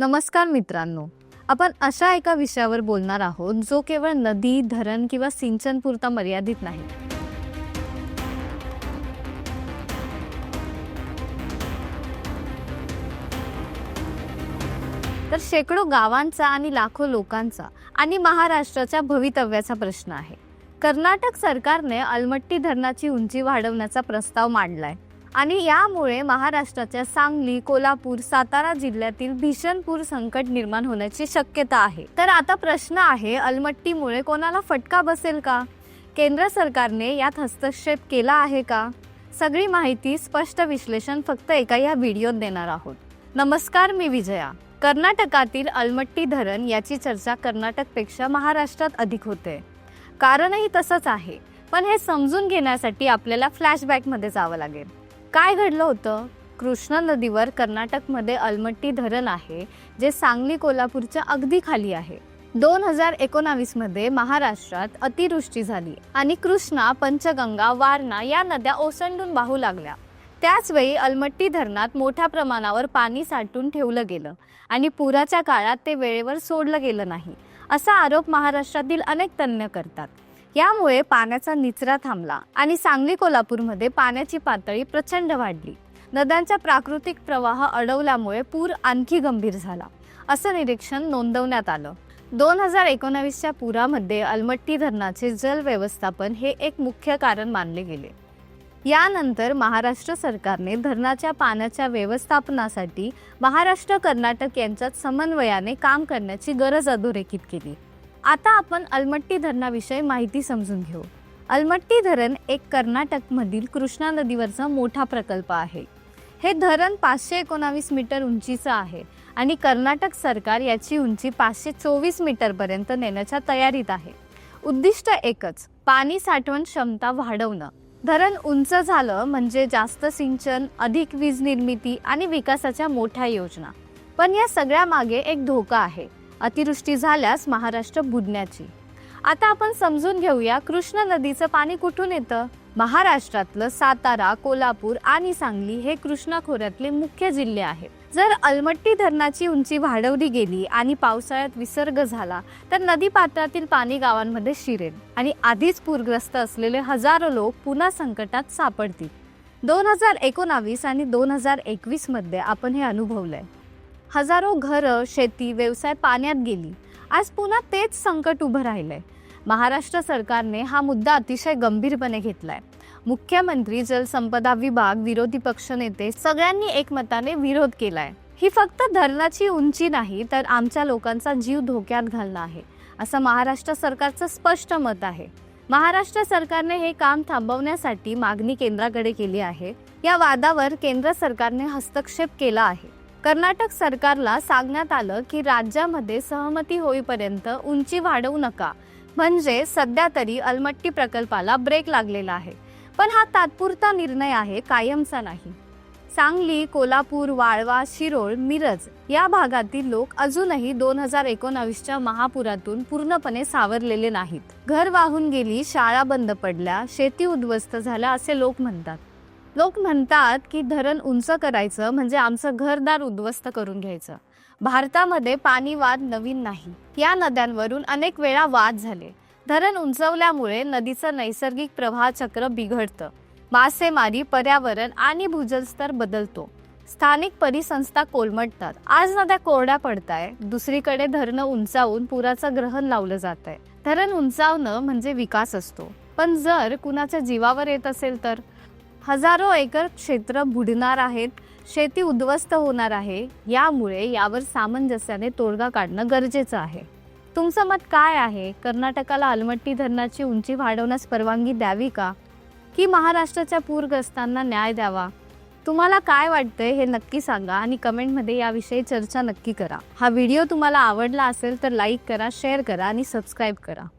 नमस्कार मित्रांनो. आपण अशा एका विषयावर बोलणार आहोत जो केवळ नदी धरण किंवा सिंचन पुरता मर्यादित नाही. तर शेकडो गावांचा आणि लाखो लोकांचा आणि महाराष्ट्राच्या भवितव्याचा प्रश्न आहे. कर्नाटक सरकारने अलमट्टी धरणाची उंची वाढवण्याचा प्रस्ताव मांडलाय. आणि यामुळे महाराष्ट्राच्या सांगली कोल्हापूर सातारा जिल्ह्यातील भीषण पूर संकट निर्माण होण्याची शक्यता आहे. तर आता प्रश्न आहे अलमट्टीमुळे कोणाला फटका बसेल का? केंद्र सरकारने यात हस्तक्षेप केला आहे का? सगळी माहिती स्पष्ट विश्लेषण फक्त एका या व्हिडिओत देणार आहोत. नमस्कार मी विजया. कर्नाटकातील अलमट्टी धरण याची चर्चा कर्नाटकपेक्षा महाराष्ट्रात अधिक होते. कारणही तसंच आहे पण हे समजून घेण्यासाठी आपल्याला फ्लॅशबॅकमध्ये जावं लागेल. काय घडलं होतं? कृष्णा नदीवर कर्नाटकमध्ये अलमट्टी धरण आहे जे सांगली कोल्हापूरच्या अगदी खाली आहे. दोन हजार एकोणावीसमध्ये महाराष्ट्रात अतिवृष्टी झाली आणि कृष्णा पंचगंगा वारणा या नद्या ओसंडून वाहू लागल्या. त्याचवेळी अलमट्टी धरणात मोठ्या प्रमाणावर पाणी साठवून ठेवलं गेलं आणि पुराच्या काळात ते वेळेवर सोडलं गेलं नाही असा आरोप महाराष्ट्रातील अनेक तज्ज्ञ करतात. यामुळे पाण्याचा निचरा थांबला आणि सांगली कोल्हापूरमध्ये पाण्याची पातळी प्रचंड वाढली. नद्यांचा प्राकृतिक प्रवाह अडवल्यामुळे पूर आणखी गंभीर झाला. असं निरीक्षण नोंदवण्यात आलं. दोन हजार एकोणावीसच्या पुरामध्ये अलमट्टी धरणाचे जल व्यवस्थापन हे एक मुख्य कारण मानले गेले. यानंतर महाराष्ट्र सरकारने धरणाच्या पाण्याच्या व्यवस्थापनासाठी महाराष्ट्र कर्नाटक यांच्यात समन्वयाने काम करण्याची गरज अधोरेखित केली. आता आपण अलमट्टी धरणाविषयी माहिती समजून घेऊ. अलमट्टी धरण एक कर्नाटकमधील कृष्णा नदीवरचा मोठा प्रकल्प आहे. हे धरण पाचशे एकोणावीस मीटर उंचीचं आहे आणि कर्नाटक सरकार याची उंची पाचशे चोवीस मीटरपर्यंत नेण्याच्या तयारीत आहे. उद्दिष्ट एकच पाणी साठवण क्षमता वाढवणं. धरण उंच झालं म्हणजे जास्त सिंचन अधिक वीज निर्मिती आणि विकासाच्या मोठ्या योजना. पण या सगळ्या मागे एक धोका आहे. अतिवृष्टी झाल्यास महाराष्ट्र बुडण्याची. आता आपण समजून घेऊया कृष्णा नदीचं पाणी कुठून येतं? महाराष्ट्रातलं सातारा कोल्हापूर आणि सांगली हे कृष्णा खोऱ्यातले मुख्य जिल्हे आहेत. जर अलमट्टी धरणाची उंची वाढवली गेली आणि पावसाळ्यात विसर्ग झाला तर नदी पात्रातील पाणी गावांमध्ये शिरेल आणि आधीच पूरग्रस्त असलेले हजारो लोक पुन्हा संकटात सापडतील. दोन हजार एकोणावीस आणि दोन हजार एकवीसमध्ये आपण हे अनुभवलंय. हजारो घरं शेती व्यवसाय पाण्यात गेली. आज पुन्हा तेच संकट उभं राहिलंय. महाराष्ट्र सरकारने हा मुद्दा अतिशय गंभीरपणे घेतलाय. मुख्यमंत्री जलसंपदा विभाग विरोधी पक्षनेते सगळ्यांनी एकमताने विरोध केलाय. ही फक्त धरणाची उंची नाही तर आमच्या लोकांचा जीव धोक्यात घालणं आहे असं महाराष्ट्र सरकारचं स्पष्ट मत आहे. महाराष्ट्र सरकारने हे काम थांबवण्यासाठी मागणी केंद्राकडे केली आहे. या वादावर केंद्र सरकारने हस्तक्षेप केला आहे. कर्नाटक सरकारला सांगण्यात आलं की राज्यामध्ये सहमती होईपर्यंत उंची वाढवू नका. म्हणजे सध्या तरी अलमट्टी प्रकल्पाला ब्रेक लागलेला आहे. पण हा तात्पुरता निर्णय आहे कायमचा नाही. सांगली कोल्हापूर वाळवा शिरोळ मिरज या भागातील लोक अजूनही दोन हजार एकोणावीसच्या महापुरातून पूर्णपणे सावरलेले नाहीत. घर वाहून गेली शाळा बंद पडल्या शेती उद्ध्वस्त झाल्या असे लोक म्हणतात. लोक म्हणतात की धरण उंच करायचं म्हणजे आमचं घरदार उद्ध्वस्त करून घ्यायचं. भारतामध्ये पाणी वाद नवीन नाही. या नद्यांवरून अनेक वेळा वाद झाले. धरण उंचवल्यामुळे नदीचं नैसर्गिक प्रवाह चक्र बिघडतं. मासेमारी पर्यावरण आणि भूजलस्तर बदलतो. स्थानिक परिसंस्था कोलमडतात. आज नद्या कोरड्या पडताय. दुसरीकडे धरणं उंचावून पुराचं ग्रहण लावलं जात आहे धरण उंचावणं म्हणजे विकास असतो. पण जर कुणाच्या जीवावर येत असेल तर? हजारो एकर क्षेत्र बुडणार आहेत शेती उद्ध्वस्त होणार आहे यामुळे यावर सामंजस्याने तोडगा काढणं गरजेचं आहे. तुमचं मत काय आहे? कर्नाटकाला अलमट्टी धरणाची उंची वाढवण्यास परवानगी द्यावी का? की महाराष्ट्राच्या पूरग्रस्तांना न्याय द्यावा? तुम्हाला काय वाटतंय हे नक्की सांगा आणि कमेंटमध्ये याविषयी चर्चा नक्की करा. हा व्हिडिओ तुम्हाला आवडला असेल तर लाईक करा शेअर करा आणि सबस्क्राईब करा.